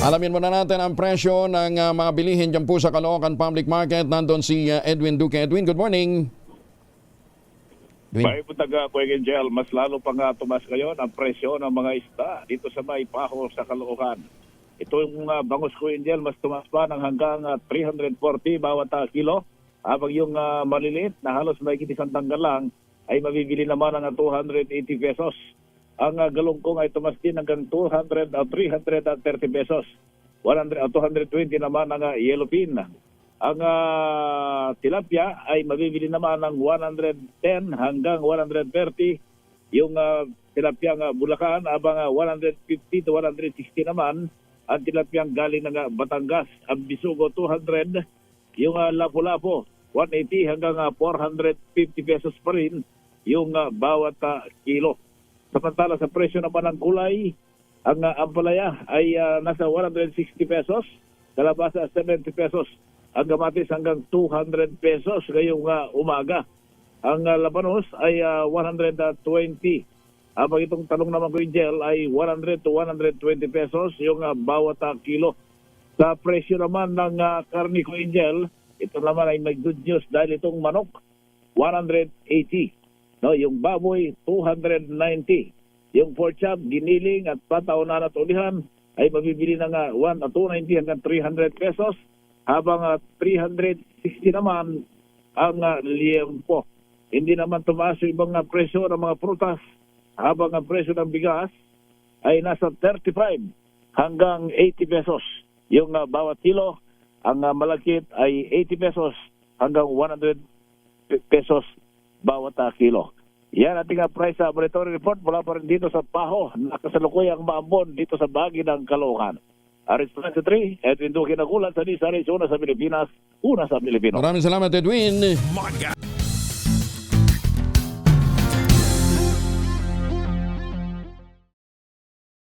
Alamin muna natin ang presyo ng ah, mga bilihin dyan po sa Caloocan Public Market. Nandun si ah, Edwin Duque. Edwin, good morning. Edwin. Po taga Kuwegen Gel, mas lalo pa nga tumas ngayon ang presyo ng mga isda dito sa may paho sa Caloocan. Ito yung uh, bangus Kuwegen Gel, mas tumas pa ng hanggang ah, 340 bawat ah, kilo. Habang yung ah, maliliit na halos may isang tanggal lang ay mabibili naman ng ah, 280 pesos. Ang uh, galungkong ay tumas din hanggang 200 o 330 pesos. 100 o 220 naman ang ah, yellow pin. Ang ah, tilapia ay mabibili naman ng 110 hanggang 130. Yung uh, tilapia nga Bulacan, abang ah, 150 to 160 naman. Ang tilapia galing ng ah, Batangas, ang Bisugo 200. Yung uh, Lapu-Lapu, 180 hanggang ah, 450 pesos pa rin yung ah, bawat ah, kilo. Samantala sa presyo naman ng kulay, ang uh, ampalaya ay ah, nasa 160 pesos, kalabasa 70 pesos, ang gamatis hanggang 200 pesos ngayong ah, umaga. Ang ah, labanos ay ah, 120. Habang itong talong naman ko yung gel ay 100 to 120 pesos yung ah, bawat ah, kilo. Sa presyo naman ng uh, karni ko yung gel, ito naman ay may good news dahil itong manok 180. No, yung baboy 290. Yung pork chop, giniling at pataunan at ulihan ay mabibili na nga 1 at 290 hanggang 300 pesos habang ah, 360 naman ang uh, liempo. Hindi naman tumaas yung ibang ah, presyo ng mga prutas habang ang presyo ng bigas ay nasa 35 hanggang 80 pesos. Yung ah, bawat kilo, ang ah, malagkit ay 80 pesos hanggang 100 pe- pesos bawat ah, kilo. Yan ating uh, price sa laboratory report mula pa rin dito sa Paho, nakasalukuyang maambon dito sa Bagi ng Caloocan. Aris 23, Edwin Duque nagulat sa Nisaris, una sa Pilipinas, una sa Pilipino. Maraming salamat, Edwin. Maga.